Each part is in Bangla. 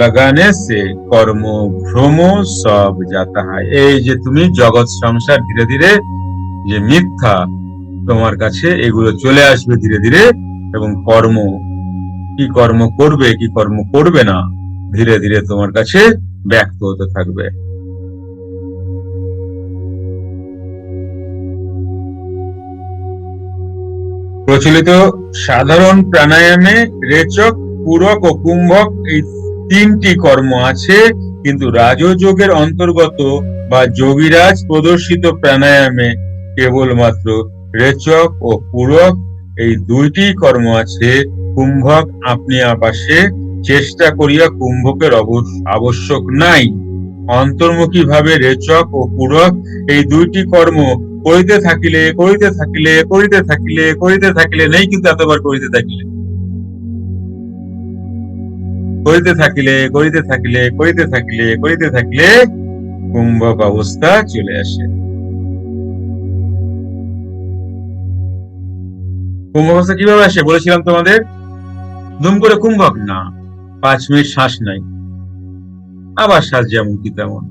লাগানে সে কর্ম ভ্রম সব যাতা হয় এই যে তুমি জগৎ সংসার ধীরে ধীরে যে মিথ্যা তোমার কাছে এগুলো চলে আসবে ধীরে ধীরে এবং কর্ম, কি কর্ম করবে, কি কর্ম করবে না, ধীরে ধীরে তোমার কাছে ব্যক্ত হতে থাকবে। প্রচলিত সাধারণ প্রাণায়ামে রেচক, পূরক ও কুম্ভক এই তিনটি কর্ম আছে, কিন্তু রাজযোগের অন্তর্গত বা যোগীরাজ প্রদর্শিত প্রাণায়ামে কেবলমাত্র রেচক ও পূরক, এই দুইটি কর্ম আছে, কুম্ভক আপনি আপাশে চেষ্টা করিয়া কুম্ভকের আবশ্যক নাই। অন্তর্মুখী ভাবে রেচক ও পূরক, এই দুইটি কর্ম করিতে থাকিলে করিতে থাকিলে করিতে থাকিলে করিতে থাকিলে, নেই কিন্তু এতবার করিতে থাকিলে। করিতে থাকিলে করিতে থাকিলে করিতে থাকিলে করিতে থাকিলে কুম্ভক অবস্থা চলে আসে। কুম্ভ অবস্থা কীভাবে আসে বলেছিলাম তোমাদের? দুম করে কুম্ভক? না, পাঁচ মিনিট শ্বাস নাই। আবার শ্বাস যেমন কি তেমন।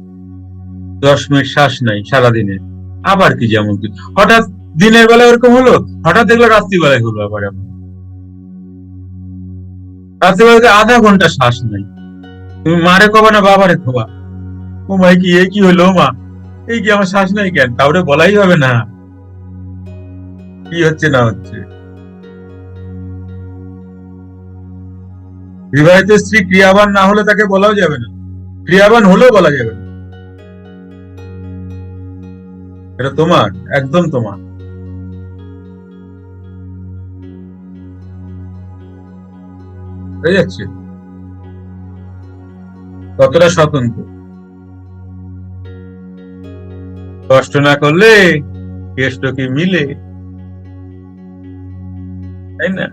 দশ মিনিট শ্বাস নাই সারাদিনে। আবার কি যেমন কি। হঠাৎ দিনের বেলা এরকম হলো? হঠাৎ দেখল রাত্রিবেলায় হলো আবার এমন। রাত্রিবেলাতে আধা ঘণ্টা শ্বাস নাই। তুমি মারে কবা না বাবারে খোবা ও ভাই কি এই কি হলো মা? এই কি আমার শ্বাস নাই কেন? কাউরে বলাই হবে না। কি হচ্ছে না হচ্ছে? বিবাহিত স্ত্রী ক্রিয়াবান না হলে তাকে বলাও যাবে না। ক্রিয়াবান হলেও বলা যাবে না। এটা তোমার, একদম তোমার। হয়ে যাচ্ছে? কতটা স্বতন্ত্র? কষ্ট না করলে কেষ্ট কি মিলে? তাই না?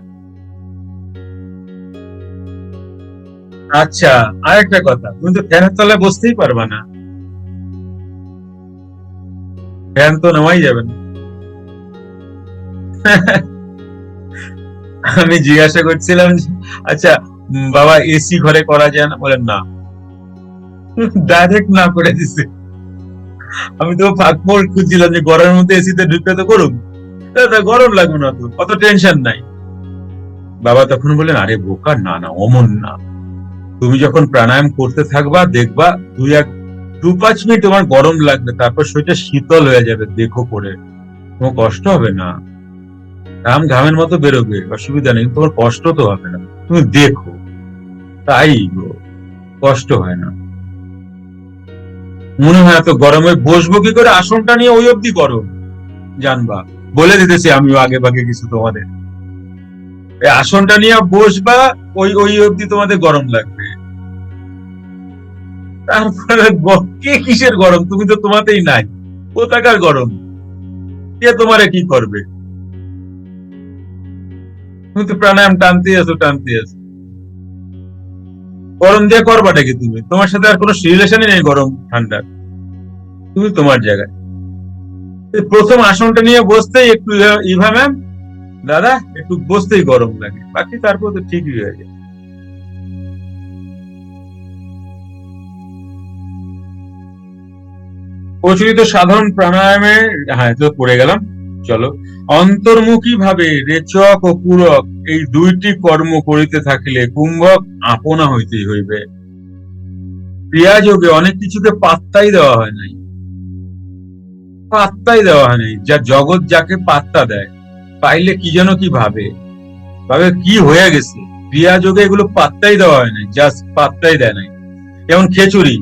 আচ্ছা আরেকটা কথা, তুমি তো ফ্যানের তলায় বসতেই পারবা না। ফ্যান তো নেওয়াই যাবে না। আমি জিজ্ঞাসা করছিলাম আচ্ছা বাবা এসি ঘরে করা যায় না? বলেন না। ডাইরেক্ট না করে দিছে। আমি তো ফাঁকফোড় খুঁজছিলাম যে গরমের মধ্যে এসিতে ঢুকে তো করুক গরম লাগবে না তো, অত টেনশন নাই। বাবা তখন বললেন, আরে বোকা, না না, অমন না। তুমি যখন প্রাণায়াম করতে থাকবা, দেখবা দুই এক, দু পাঁচ মিনিট তোমার গরম লাগবে, তারপর শরীরটা শীতল হয়ে যাবে, দেখো করে। তোমার কষ্ট হবে না। ঘাম ঘামের মতো বেরোবে, অসুবিধা নেই, তোমার কষ্ট তো হবে না। তুমি দেখো। তাই কষ্ট হয় না। মনে হয় এত গরমে বসবো কি করে? আসনটা নিয়ে ওই অবধি গরম জানবা, বলে দিতেছি আমিও আগে ভাগে কিছু তোমাদের। এই আসনটা নিয়ে বসবা, ওই ওই অবধি তোমাদের গরম লাগবে। তারপরে কে কিসের গরম? তুমি তো তোমাতেই নাই। কোথাকার গরম? কে তোমারে কি করবে? তুমি প্রাণায়াম টানতে আছো টানতে আছো। গরম দিয়ে করবাটা কি তুমি? তোমার সাথে আর কোনো রিলেশনই নেই গরম, ঠান্ডা। তুমি তোমার জায়গায়। প্রথম আসনটা নিয়ে বসতেই একটু, ইভা ম্যাম, দাদা, একটু বসতেই গরম লাগে। বাকি তারপর তো ঠিকই হয়ে যায়। প্রচলিত সাধারণ প্রাণায়ামে হ্যাঁ তো পড়ে গেলাম। চলো। অন্তর্মুখী ভাবে রেচক ও পূরক এই দুইটি কর্ম করিতে থাকিলে কুম্ভক আপনা হইতেই হইবে। ক্রিয়াযোগে অনেক কিছুকে পাত্তাই দেওয়া হয় নাই। পাত্তাই দেওয়া হয় নাই, যা জগৎ যাকে পাত্তা দেয়, পাইলে কি যেন কি ভাবে? ভাবে কি হয়ে গেছে? ক্রিয়াযোগে এগুলো পাত্তাই দেওয়া হয় নাই, জাস্ট পাত্তাই দেয় নাই। যেমন খেচুরি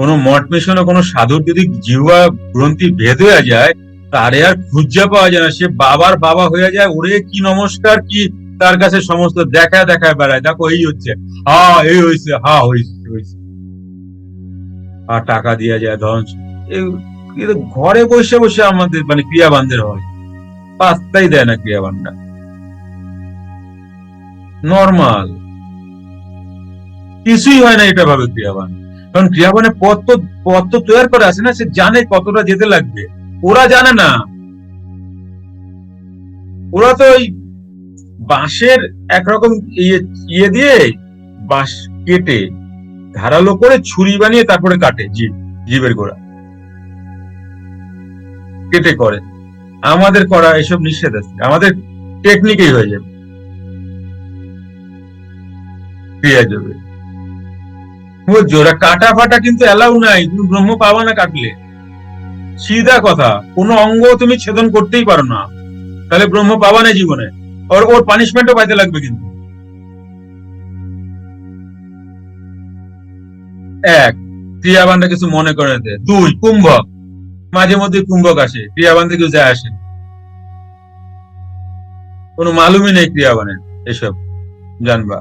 কোনো মঠ মিশনে কোনো সাধুর যদি জিহ্বা, গ্রন্থি ভেদ হয়ে যায়, তারে আর খুঁজা পাওয়া যায় না। সে বাবার বাবা হয়ে যায়, ওরে কি নমস্কার, কি তার কাছে সমস্ত দেখায় দেখায় বেড়ায়। দেখো, এই হচ্ছে। হা, এই হয়েছে হা হয়েছে হয়েছে আর টাকা দিয়া যায় ধন। ঘরে বসে বসে আমাদের মানে ক্রিয়াবানদের হয়। পাত্তাই দেয় না ক্রিয়াবানরা। নর্মাল। কিছুই হয় না এটা ভাবে ক্রিয়াবান। কারণ ক্রিয়াবানের পথ তো পথ তো তৈরি করে আছে না, সে জানে কতটা যেতে লাগবে। ওরা জানে না। ওরা তো ওই বাঁশের একরকম ইয়ে ইয়ে দিয়ে বাঁশ কেটে, ধারালো করে ছুরি বানিয়ে তারপরে কাটে জীব, জীবের গোড়া। কেটে করে। আমাদের করা এসব নিষেধ আছে। আমাদের টেকনিকেই হয়ে যাবে। ক্রিয়া যাবে জোড়া কাটা ফাটা কিন্তু অ্যালাউ নাই, তুমি ব্রহ্ম পাবা না কাটলে। সিধা কথা, কোনো অঙ্গ তুমি ছেদন করতেই পারো না। তাহলে ব্রহ্ম পাবা না জীবনে ওর ওর পানিশমেন্টও পাইতে লাগবে কিন্তু। এক ক্রিয়াবানটা কিছু মনে করে দুই, কুম্ভক। মাঝে মধ্যে কুম্ভক আসে ক্রিয়াবান থেকে যায় আসে। কোনো মালুমই নেই ক্রিয়াবানের এসব, জানবা।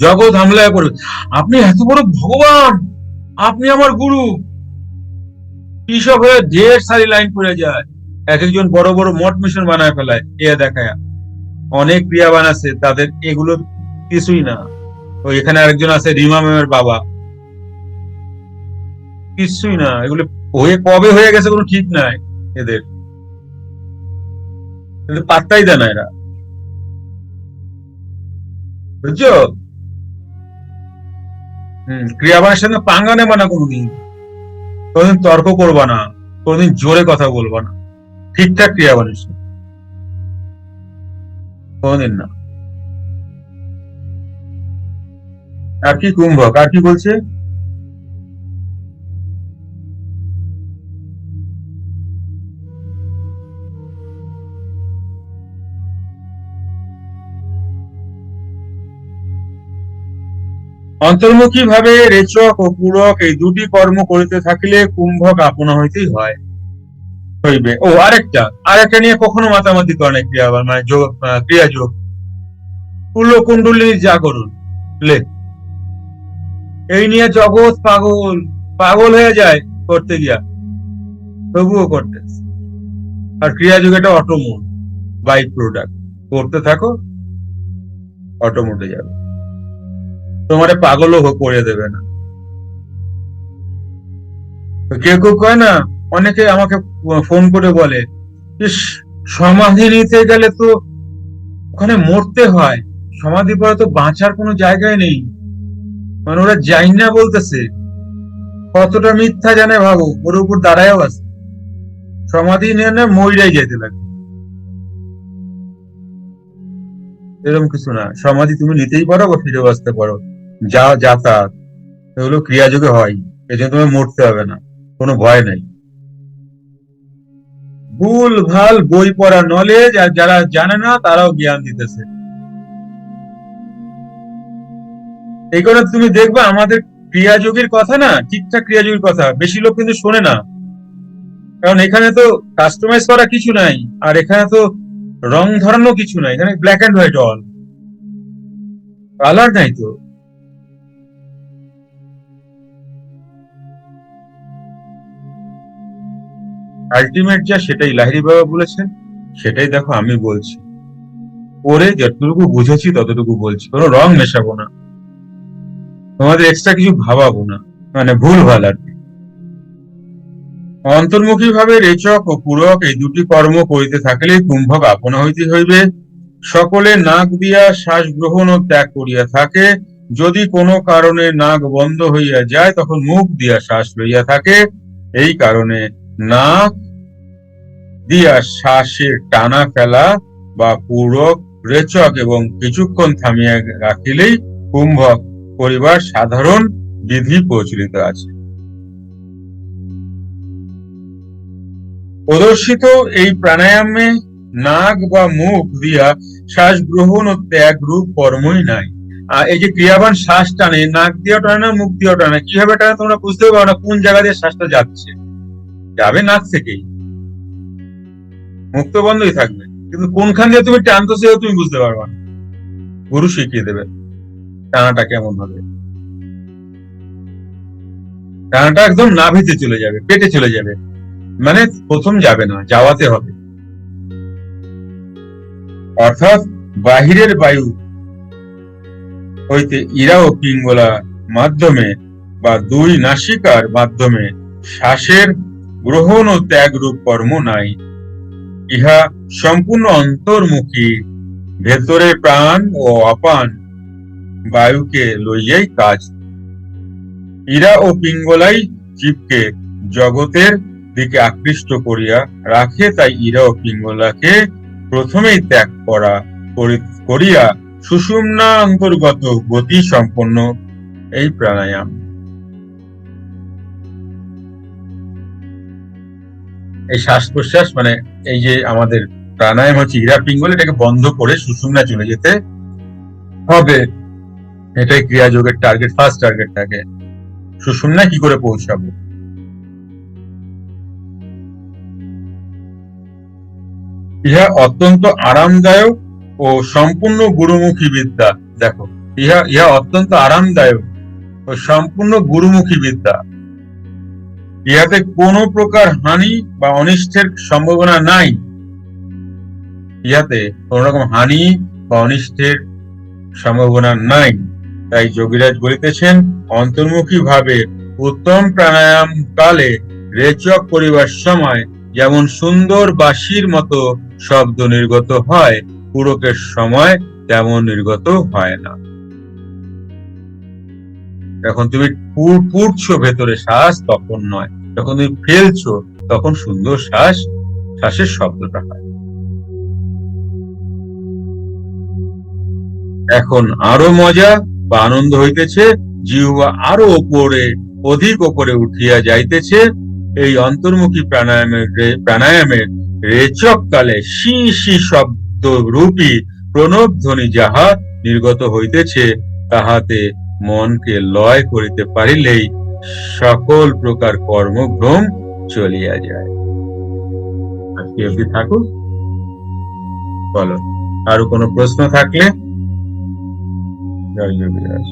জগৎ হামলায় পড়বে আপনি এত বড় ভগবান! আপনি আমার গুরু! কৃষক হয়ে ঢের সারি লাইন পড়ে যায়। এক একজন বড় বড় মঠ মিশন বানায় ফেলায়। এ দেখায়। অনেক ক্রিয়াবান আছে তাদের এগুলো কিছুই না। ওই এখানে আরেকজন আছে, রিমা ম্যামের বাবা। কিছুই না। এগুলো হয়ে কবে হয়ে গেছে কোনো ঠিক নাই এদের পাত্তাই দেয় না এরা। বুঝছ? ক্রিয়াবানের সঙ্গে পাঙ্গা নেবা না কোনোদিন। কোনোদিন তর্ক করবা না, কোনোদিন জোরে কথা বলবা না। ঠিকঠাক ক্রিয়াবানের সঙ্গে। কোনোদিন না। আর কি কুম্ভক আর কি বলছে? অন্তর্মুখী ভাবে রেচক ও পূরক এই দুটি কর্ম করিতে থাকিলে কুম্ভক আপনা হইতেই হয়। হইবে। ও, আরেকটা। আরেকটা নিয়ে কখনো মাতামাতি করে ক্রিয়া মানে যোগ ক্রিয়া যোগ কুল্ল কুণ্ডলী করুন লে। এই নিয়ে জগৎ পাগল পাগল হয়ে যায় করতে গিয়া। তবুও করতে। আর ক্রিয়া যুগ এটা অটোমোড বাইক প্রোডাক্ট করতে থাকো অটোমোটে যাবে। তোমারে পাগলও করে দেবে না। কেউ কেউ কয় না, অনেকে আমাকে ফোন করে বলে সমাধি নিতে গেলে তো ওখানে মরতে হয়, সমাধি পরে তো বাঁচার কোনো জায়গায় নেই। মানে ওরা যাই না বলতেছে। কতটা মিথ্যা জানে ভাবো, ওর উপর দাঁড়ায়ও আছে। সমাধি নিয়ে না মইরাই যেতে লাগে। এরকম কিছু না, সমাধি তুমি নিতেই পারো বা ফিরে আসতে পারো। যা যাতায়াত এগুলো ক্রিয়াযোগে হয় এই জন্য তোমার মরতে হবে না, কোনো ভয় নেই। ভুল, ভালো বই পড়া নলেজ আর যারা জানে না, তারাও জ্ঞান দিতেছে। এই কারণে তুমি দেখবে, আমাদের ক্রিয়াযোগীর কথা না, ঠিকঠাক ক্রিয়াযোগীর কথা, বেশি লোক কিন্তু শোনে না। কারণ এখানে তো কাস্টমাইজ করা কিছু নাই, আর এখানে তো রং ধরানো কিছু নাই, এখানে black and white all colour নাই তো। আলটিমেট যা সেটাই লাহিরি বাবা বলেছেন, সেটাই দেখো আমি বলছি। পরে যতটুকু বুঝেছি ততটুকু বলছি, কোনো রং মেশাবো না। তোমাদের এক্সট্রা কিছু ভাবাবো না মানে ভুল ভালো আর কি। অন্তর্মুখী ভাবে রেচক ও পূরক এই দুটি কর্ম করিতে থাকিলে কুম্ভক আপনা হইতে হইবে। সকলে নাক দিয়া শ্বাস গ্রহণ ও ত্যাগ করিয়া থাকে। যদি কোনো কারণে নাক বন্ধ হইয়া যায়, তখন মুখ দিয়া শ্বাস লইয়া থাকে। এই কারণে নাক দিয়া শ্বাসের টানা ফেলা বা পূরক, রেচক এবং কিছুক্ষণ থামিয়া রাখিলেই কুম্ভক করিবার সাধারণ বিধি প্রচলিত আছে। প্রদর্শিত এই প্রাণায়ামে নাক বা মুখ দিয়া শ্বাস গ্রহণ ও ত্যাগ রূপ কর্মই নাই। আর এই যে ক্রিয়াবান শ্বাস টানে, নাক দিয়ে টানে না, মুখ দিয়ে টানে কীভাবে টানে তোমরা বুঝতে পারো না কোন জায়গা দিয়ে শ্বাসটা যাচ্ছে? যাবে নাক থেকেই। মুখ তো বন্ধই থাকবে। কিন্তু কোনখান দিয়ে তুমি টানতো সেও তুমি বুঝতে পারবে না। গুরু শিখিয়ে দেবে টানাটা কেমন হবে। টানাটা একদম নাভিতে চলে যাবে, পেটে চলে যাবে। মানে প্রথম যাবে না, যাওয়াতে হবে। অর্থাৎ বাহিরের বায়ু হইতে ইরা ও পিঙ্গলা মাধ্যমে বা দুই নাসিকার মাধ্যমে শ্বাসের গ্রহণ ও ত্যাগ রূপ কর্ম নাই। ইহা সম্পূর্ণ অন্তর্মুখী। ভেতরে প্রাণ ও অপান বায়ুকে লইয়াই কাজ। ইরা ও পিঙ্গলাই জীবকে জগতের দিকে আকৃষ্ট করিয়া রাখে, তাই ইরা ও পিঙ্গলাকে প্রথমেই ত্যাগ করা করি- করিয়া সুষুম্না অন্তর্গত গতি সম্পন্ন এই প্রাণায়াম। এই শ্বাস প্রশ্বাস মানে এই যে আমাদের প্রাণায়াম হচ্ছে ইরা পিঙ্গল এটাকে বন্ধ করে সুষুম্না চলে যেতে হবে। এটাই ক্রিয়াযোগের টার্গেট ফার্স্ট টার্গেট থাকে সুষুম্না কি করে পৌঁছাবো? ইহা অত্যন্ত আরামদায়ক ও সম্পূর্ণ গুরুমুখী বিদ্যা। দেখো, ইহা ইহা অত্যন্ত আরামদায়ক ও সম্পূর্ণ গুরুমুখী বিদ্যা। ইহাতে কোনো প্রকার হানি বা অনিষ্টের সম্ভাবনা নাই। ইহাতে কোন রকম হানি বা অনিষ্টের সম্ভাবনা নাই। তাই যোগীরাজ বলিতেছেন অন্তর্মুখী ভাবে উত্তম প্রাণায়াম কালে রেচক করিবার সময় যেমন সুন্দর বাঁশির মতো শব্দ নির্গত হয়, পুরকের সময় তেমন নির্গত হয় না। এখন তুমি পুরছো ভেতরে শ্বাস, তখন নয়। যখন তুমি ফেলছো, তখন সুন্দর শ্বাস, শ্বাসের শব্দটা হয়। এখন আরও মজা বা আনন্দ হইতেছে, জিহ্বা আরও ওপরে, অধিক ওপরে উঠিয়া যাইতেছে, এই অন্তর্মুখী প্রাণায়ামের প্রাণায়ামের রেচক কালে শি শি শব্দ রূপী প্রণব ধ্বনি যাহা নির্গত হইতেছে, তাহাতে মনকে লয় করিতে পারিলেই সকল প্রকার কর্মভ্রম চলিয়া যায়। আজকে অব্দি থাকুক। বলো আরও কোনো প্রশ্ন থাকলে? জয় যোগীরাজ